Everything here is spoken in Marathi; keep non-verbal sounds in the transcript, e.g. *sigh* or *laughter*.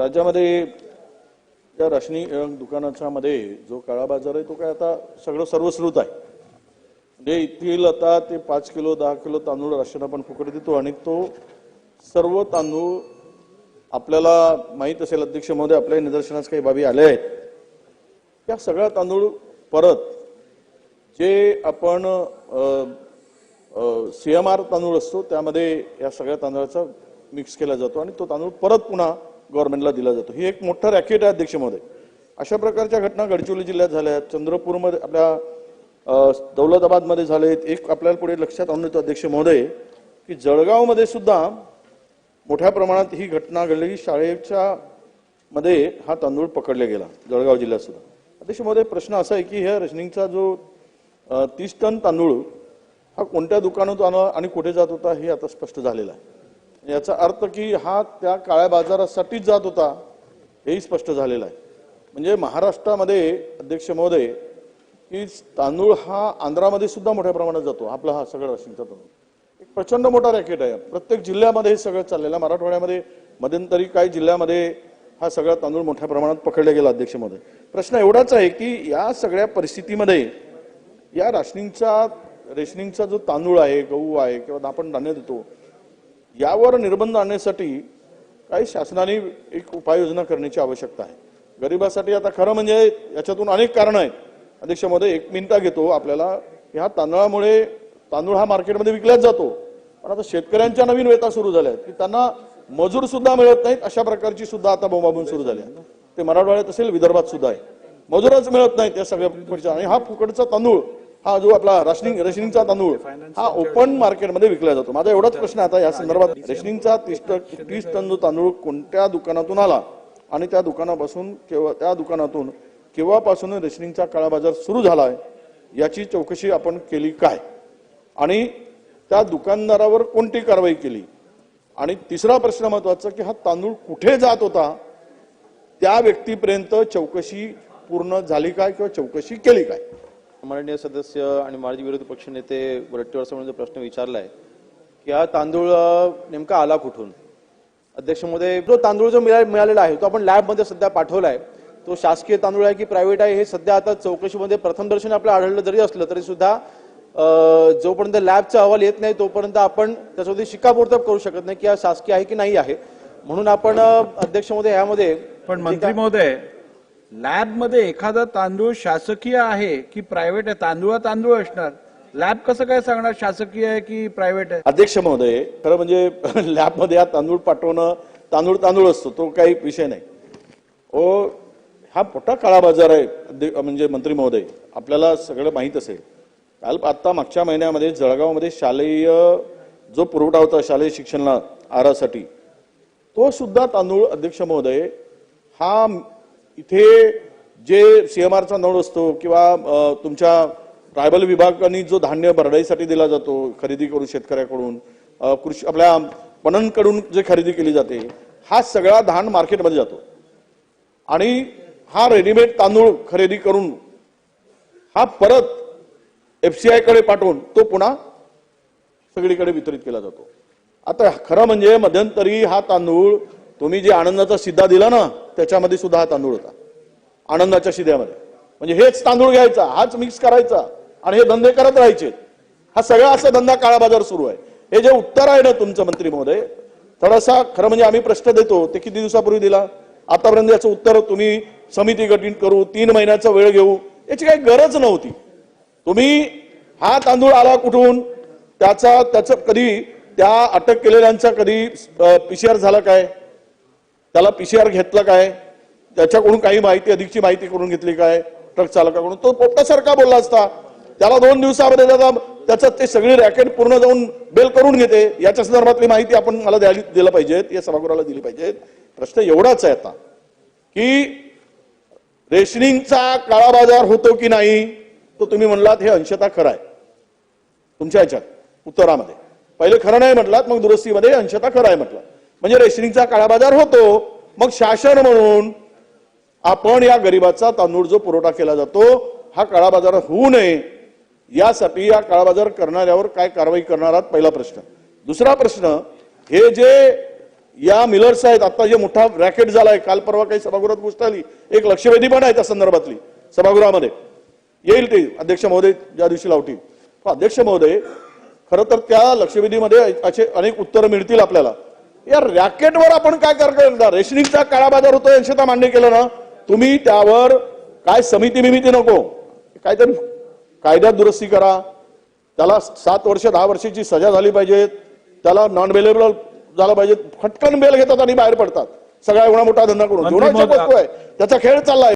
राज्यामध्ये या राशनी दुकानाच्या मध्ये जो काळा बाजार आहे तो काय आता सगळं सर्वश्रुत आहे. म्हणजे येथील आता ते पाच किलो दहा किलो तांदूळ राशन आपण फुकट देतो आणि तो सर्व तांदूळ आपल्याला माहीत असेल अध्यक्ष महोदय आपल्या निदर्शनास काही बाबी आल्या आहेत. त्या सगळ्या तांदूळ परत जे आपण सीएमआर तांदूळ असतो त्यामध्ये या सगळ्या तांदळाचा मिक्स केला जातो आणि तो तांदूळ परत पुन्हा गव्हर्नमेंटला दिला जातो. ही एक मोठं रॅकेट आहे अध्यक्ष महोदय अशा प्रकारच्या घटना गडचिरोली जिल्ह्यात झाल्या आहेत. चंद्रपूरमध्ये आपल्या दौलताबादमध्ये झालेत. एक आपल्याला पुढे लक्षात आणून येतो अध्यक्ष महोदय की जळगावमध्ये सुद्धा मोठ्या प्रमाणात ही घटना घडली. की शाळेच्या मध्ये हा तांदूळ पकडला गेला जळगाव जिल्ह्यात सुद्धा. अध्यक्ष महोदय प्रश्न असा आहे की ह्या रेशनिंगचा जो तीस टन तांदूळ हा कोणत्या दुकानात आणला आणि कुठे जात होता हे आता स्पष्ट झालेलं आहे. याचा अर्थ की हा त्या काळ्या बाजारासाठीच जात होता हेही स्पष्ट झालेलं आहे. म्हणजे महाराष्ट्रामध्ये अध्यक्ष महोदय की तांदूळ हा आंध्रामध्ये सुद्धा मोठ्या प्रमाणात जातो आपला हा सगळा राशींचा तांदूळ. एक प्रचंड मोठा रॅकेट आहे. प्रत्येक जिल्ह्यामध्ये हे सगळं चाललेलं आहे. मराठवाड्यामध्ये मध्यंतरी काही जिल्ह्यामध्ये हा सगळा तांदूळ मोठ्या प्रमाणात पकडला गेला अध्यक्ष महोदय. प्रश्न एवढाच आहे की या सगळ्या परिस्थितीमध्ये या राशनिंगचा रेशनिंगचा जो तांदूळ आहे गहू आहे किंवा आपण धान्य देतो यावर निर्बंध आणण्यासाठी काही शासनाने एक उपाययोजना करण्याची आवश्यकता आहे. गरिबासाठी आता खरं म्हणजे याच्यातून अनेक कारणं आहेत. अध्यक्षामध्ये एक मिनिटा घेतो आपल्याला. ह्या तांदळामुळे तांदूळ हा मार्केटमध्ये विकलाच जातो. पण आता शेतकऱ्यांच्या नवीन वेता सुरू झाल्या आहेत. की त्यांना मजूर सुद्धा मिळत नाहीत अशा प्रकारची सुद्धा आता बोंबाबून सुरू झाली ते मराठवाड्यात असेल विदर्भात सुद्धा आहे. मजूरच मिळत नाहीत या सगळ्या आणि हा फुकटचा तांदूळ हा जो आपला रेशनिंग रेशनिंगचा तांदूळ हा ओपन मार्केटमध्ये विकला जातो. माझा एवढाच प्रश्न आता या संदर्भात. रेशनिंगचा तीस टन तीस टन जो तांदूळ कोणत्या दुकानातून आला? आणि त्या दुकानापासून केव्हा त्या दुकानातून केव्हापासून रेशनिंगचा काळा बाजार सुरू झालाय? याची चौकशी आपण केली काय? आणि त्या दुकानदारावर कोणती कारवाई केली? आणि तिसरा प्रश्न महत्त्वाचा की हा तांदूळ कुठे जात होता? त्या व्यक्तीपर्यंत चौकशी पूर्ण झाली काय किंवा चौकशी केली काय? माननीय सदस्य आणि माजी विरोधी पक्षनेते वरट्टीवर जो प्रश्न विचारलाय की हा तांदूळ नेमका आला कुठून? अध्यक्ष महोदय जो तांदूळ जो मिळा- मिळालेला आहे तो आपण लॅबमध्ये सध्या पाठवलाय. तो शासकीय तांदूळ आहे की प्रायव्हेट आहे हे सध्या आता चौकशीमध्ये प्रथम दर्शनी आपल्याला आढळलं जरी असलं तरी सुद्धा जोपर्यंत लॅबचा अहवाल येत नाही तोपर्यंत आपण त्याच्यावरती शिक्कामोर्तब करू शकत नाही की हा शासकीय आहे की नाही आहे. म्हणून आपण अध्यक्ष महोदय यामध्ये पण मंत्री महोदय लॅबमध्ये एखादा तांदूळ शासकीय आहे की प्रायव्हेट आहे? तांदूळ तांदूळ असणार. लॅब कसं काय सांगणार शासकीय आहे की प्रायव्हेट आहे? अध्यक्ष महोदय खरं म्हणजे *laughs* लॅबमध्ये हा तांदूळ पाठवणं तांदूळ तांदूळ असतो तो काही विषय नाही. ओ हा मोठा काळा बाजार आहे म्हणजे मंत्री महोदय. आपल्याला सगळं माहीत असेल. काल आता मागच्या महिन्यामध्ये जळगावमध्ये शालेय जो पुरवठा होता शालेय शिक्षणाला आहारासाठी तो सुद्धा तांदूळ अध्यक्ष महोदय हा इथे जे सीएमआरचा नळ असतो किंवा तुमच्या ट्रायबल विभागाने जो धान्य भरडाईसाठी दिला जातो खरेदी करून शेतकऱ्याकडून कृषी आपल्या पणनकडून जे खरेदी केली जाते हा सगळा धान मार्केटमध्ये जातो. आणि हा रेडीमेड तांदूळ खरेदी करून हा परत एफ सी आयकडे पाठवून तो पुन्हा सगळीकडे वितरित केला जातो. आता खरं म्हणजे मध्यंतरी हा तांदूळ तुम्ही जे आनंदाचा शिद्धा दिला ना त्याच्यामध्ये सुद्धा हा तांदूळ होता. आनंदाच्या शिद्यामध्ये म्हणजे हेच तांदूळ घ्यायचा हाच मिक्स करायचा आणि हे धंदे करत राहायचे. हा सगळा असा धंदा काळा बाजार सुरू आहे. हे जे उत्तर आहे ना तुमचं मंत्री महोदय थोडासा खरं म्हणजे आम्ही प्रश्न देतो ते किती दिवसापूर्वी दिला? आतापर्यंत याचं उत्तर तुम्ही समिती गठीत करू तीन महिन्याचा वेळ घेऊ याची काही गरज नव्हती. तुम्ही हा तांदूळ आला कुठून? त्याचा त्याचं कधी त्या अटक केलेल्यांचा कधी पीसीआर झाला काय? त्याला पीसीआर घेतलं काय? त्याच्याकडून काही माहिती अधिकची माहिती करून घेतली काय? ट्रक चालकाकडून. तो पोपटासारखा बोलला असता. त्याला दोन दिवसामध्ये त्याचा त्याचं ते सगळी रॅकेट पूर्ण जाऊन बेल करून घेते. याच्या संदर्भातली माहिती आपण मला द्यायला दिलं पाहिजेत. या सभागृहाला दिली पाहिजेत. प्रश्न एवढाच आहे आता की रेशनिंगचा काळा बाजार होतो की नाही तो तुम्ही म्हणलात हे अंशतः खरं आहे. तुमच्या ह्याच्यात उत्तरामध्ये. पहिले खरं नाही म्हटलात मग दुरुस्तीमध्ये अंशतः खरं आहे म्हटलं म्हणजे रेशनिंगचा काळाबाजार होतो मग शासन म्हणून आपण या गरिबाचा तांदूळ जो पुरवठा केला जातो हा काळाबाजार होऊ नये. यासाठी या काळाबाजार करणाऱ्यावर काय कारवाई करणार आहात? पहिला प्रश्न. दुसरा प्रश्न हे जे या मिलर्स आहेत आता जे मोठा रॅकेट झालाय काल परवा काही सभागृहात गोष्ट आली एक लक्षवेधी पण आहे त्या संदर्भातली सभागृहामध्ये. येईल ते अध्यक्ष महोदय ज्या दिवशी लावतील. अध्यक्ष महोदय खरं तर त्या लक्षवेधीमध्ये असे अनेक उत्तरं मिळतील आपल्याला. या रॅकेटवर आपण काय करणार रेशनिंगचा काळा बाजार होतो यांनी मान्य केलं ना. तुम्ही त्यावर काय समिती बिमिती नको. काहीतरी कायद्यात दुरुस्ती करा. त्याला सात वर्ष दहा वर्षाची सजा झाली पाहिजे त्याला नॉन अवेलेबल झाला पाहिजे फटकन बेल घेतात आणि बाहेर पडतात. सगळा एवढा मोठा धंदा करून. जेवढा आहे. त्याचा खेळ चाललाय.